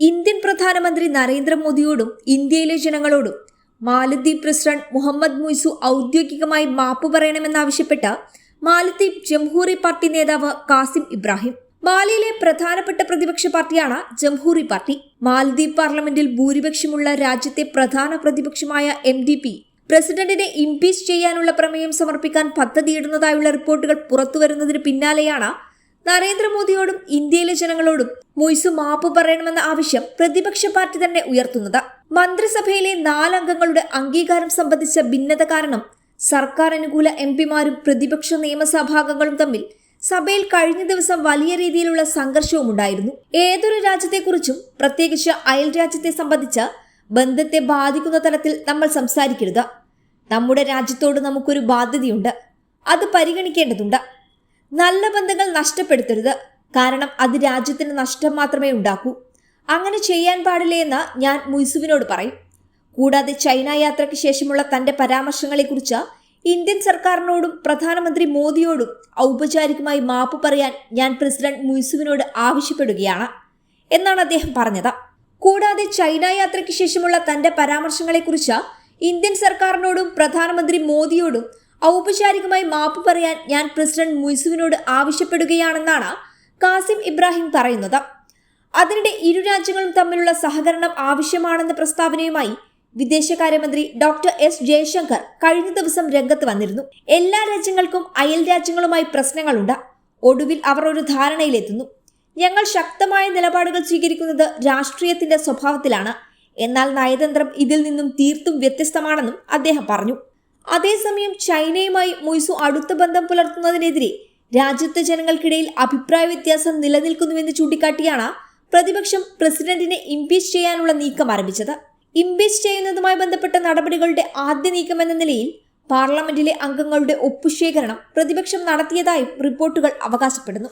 Indian പ്രധാനമന്ത്രി നരേന്ദ്രമോദിയോടും ഇന്ത്യയിലെ ജനങ്ങളോടും മാലദ്വീപ് പ്രസിഡന്റ് മുഹമ്മദ് മുയ്സു ഔദ്യോഗികമായി മാപ്പ് പറയണമെന്നാവശ്യപ്പെട്ട് മാലദ്വീപ് ജംഹൂറി പാർട്ടി നേതാവ് കാസിം ഇബ്രാഹിം. മാലിയിലെ പ്രധാനപ്പെട്ട പ്രതിപക്ഷ പാർട്ടിയാണ് ജംഹൂറി പാർട്ടി. മാലദ്വീപ് പാർലമെന്റിൽ ഭൂരിപക്ഷമുള്ള രാജ്യത്തെ പ്രധാന പ്രതിപക്ഷമായ എം ഡി പി പ്രസിഡന്റിനെ ഇംപീച്ച് ചെയ്യാനുള്ള പ്രമേയം സമർപ്പിക്കാൻ പദ്ധതിയിടുന്നതായുള്ള റിപ്പോർട്ടുകൾ പുറത്തുവരുന്നതിന് പിന്നാലെയാണ് നരേന്ദ്രമോദിയോടും ഇന്ത്യയിലെ ജനങ്ങളോടും മൊയ്സു മാപ്പ് പറയണമെന്ന ആവശ്യം പ്രതിപക്ഷ പാർട്ടി തന്നെ ഉയർത്തുന്നത്. മന്ത്രിസഭയിലെ നാലംഗങ്ങളുടെ അംഗീകാരം സംബന്ധിച്ച ഭിന്നത കാരണം സർക്കാർ അനുകൂല എം പിമാരും പ്രതിപക്ഷ നിയമസഭാംഗങ്ങളും തമ്മിൽ സഭയിൽ കഴിഞ്ഞ ദിവസം വലിയ രീതിയിലുള്ള സംഘർഷവും ഉണ്ടായിരുന്നു ഏതൊരു രാജ്യത്തെക്കുറിച്ചും പ്രത്യേകിച്ച് അയൽ രാജ്യത്തെ സംബന്ധിച്ച് ബന്ധത്തെ ബാധിക്കുന്ന തലത്തിൽ നമ്മൾ സംസാരിക്കരുത്. നമ്മുടെ രാജ്യത്തോട് നമുക്കൊരു ബാധ്യതയുണ്ട്. അത് പരിഗണിക്കേണ്ടതുണ്ട്. നല്ല ബന്ധങ്ങൾ നഷ്ടപ്പെടുത്തരുത്. കാരണം അത് രാജ്യത്തിന് നഷ്ടം മാത്രമേ ഉണ്ടാക്കൂ. അങ്ങനെ ചെയ്യാൻ പാടില്ല എന്ന് ഞാൻ മുയ്സുവിനോട് പറയും. കൂടാതെ ചൈന യാത്രയ്ക്ക് ശേഷമുള്ള തന്റെ പരാമർശങ്ങളെക്കുറിച്ച് ഇന്ത്യൻ സർക്കാരിനോടും പ്രധാനമന്ത്രി മോദിയോടും ഔപചാരികമായി മാപ്പ് പറയാൻ ഞാൻ പ്രസിഡന്റ് മുയ്സുവിനോട് ആവശ്യപ്പെടുകയാണ് എന്നാണ് അദ്ദേഹം പറഞ്ഞത്. കൂടാതെ ചൈന യാത്രയ്ക്ക് ശേഷമുള്ള തന്റെ പരാമർശങ്ങളെക്കുറിച്ച് ഇന്ത്യൻ സർക്കാരിനോടും പ്രധാനമന്ത്രി മോദിയോടും ഔപചാരികമായി മാപ്പ് പറയാൻ ഞാൻ പ്രസിഡന്റ് മുയ്സുവിനോട് ആവശ്യപ്പെടുകയാണെന്നാണ് കാസിം ഇബ്രാഹിം പറയുന്നത്. അതിനിടെ ഇരു രാജ്യങ്ങളും തമ്മിലുള്ള സഹകരണം ആവശ്യമാണെന്ന പ്രസ്താവനയുമായി വിദേശകാര്യമന്ത്രി ഡോക്ടർ എസ് ജയശങ്കർ കഴിഞ്ഞ ദിവസം രംഗത്ത് വന്നിരുന്നു. എല്ലാ രാജ്യങ്ങൾക്കും അയൽ രാജ്യങ്ങളുമായി പ്രശ്നങ്ങളുണ്ട്. ഒടുവിൽ അവർ ഒരു ധാരണയിലെത്തുന്നു. ഞങ്ങൾ ശക്തമായ നിലപാടുകൾ സ്വീകരിക്കുന്നത് രാഷ്ട്രീയത്തിന്റെ സ്വഭാവത്തിലാണ്. എന്നാൽ നയതന്ത്രം ഇതിൽ നിന്നും തീർത്തും വ്യത്യസ്തമാണെന്നും അദ്ദേഹം പറഞ്ഞു. അതേസമയം ചൈനയുമായി മൊയ്സു അടുത്ത ബന്ധം പുലർത്തുന്നതിനെതിരെ രാജ്യത്തെ ജനങ്ങൾക്കിടയിൽ അഭിപ്രായ വ്യത്യാസം നിലനിൽക്കുന്നുവെന്ന് ചൂണ്ടിക്കാട്ടിയാണ് പ്രതിപക്ഷം പ്രസിഡന്റിനെ ഇംപീച്ച് ചെയ്യാനുള്ള നീക്കം ആരംഭിച്ചത്. ഇംപീച്ച് ചെയ്യുന്നതുമായി ബന്ധപ്പെട്ട നടപടികളുടെ ആദ്യ നീക്കമെന്ന നിലയിൽ പാർലമെന്റിലെ അംഗങ്ങളുടെ ഒപ്പുശേഖരണം പ്രതിപക്ഷം നടത്തിയതായും റിപ്പോർട്ടുകൾ അവകാശപ്പെടുന്നു.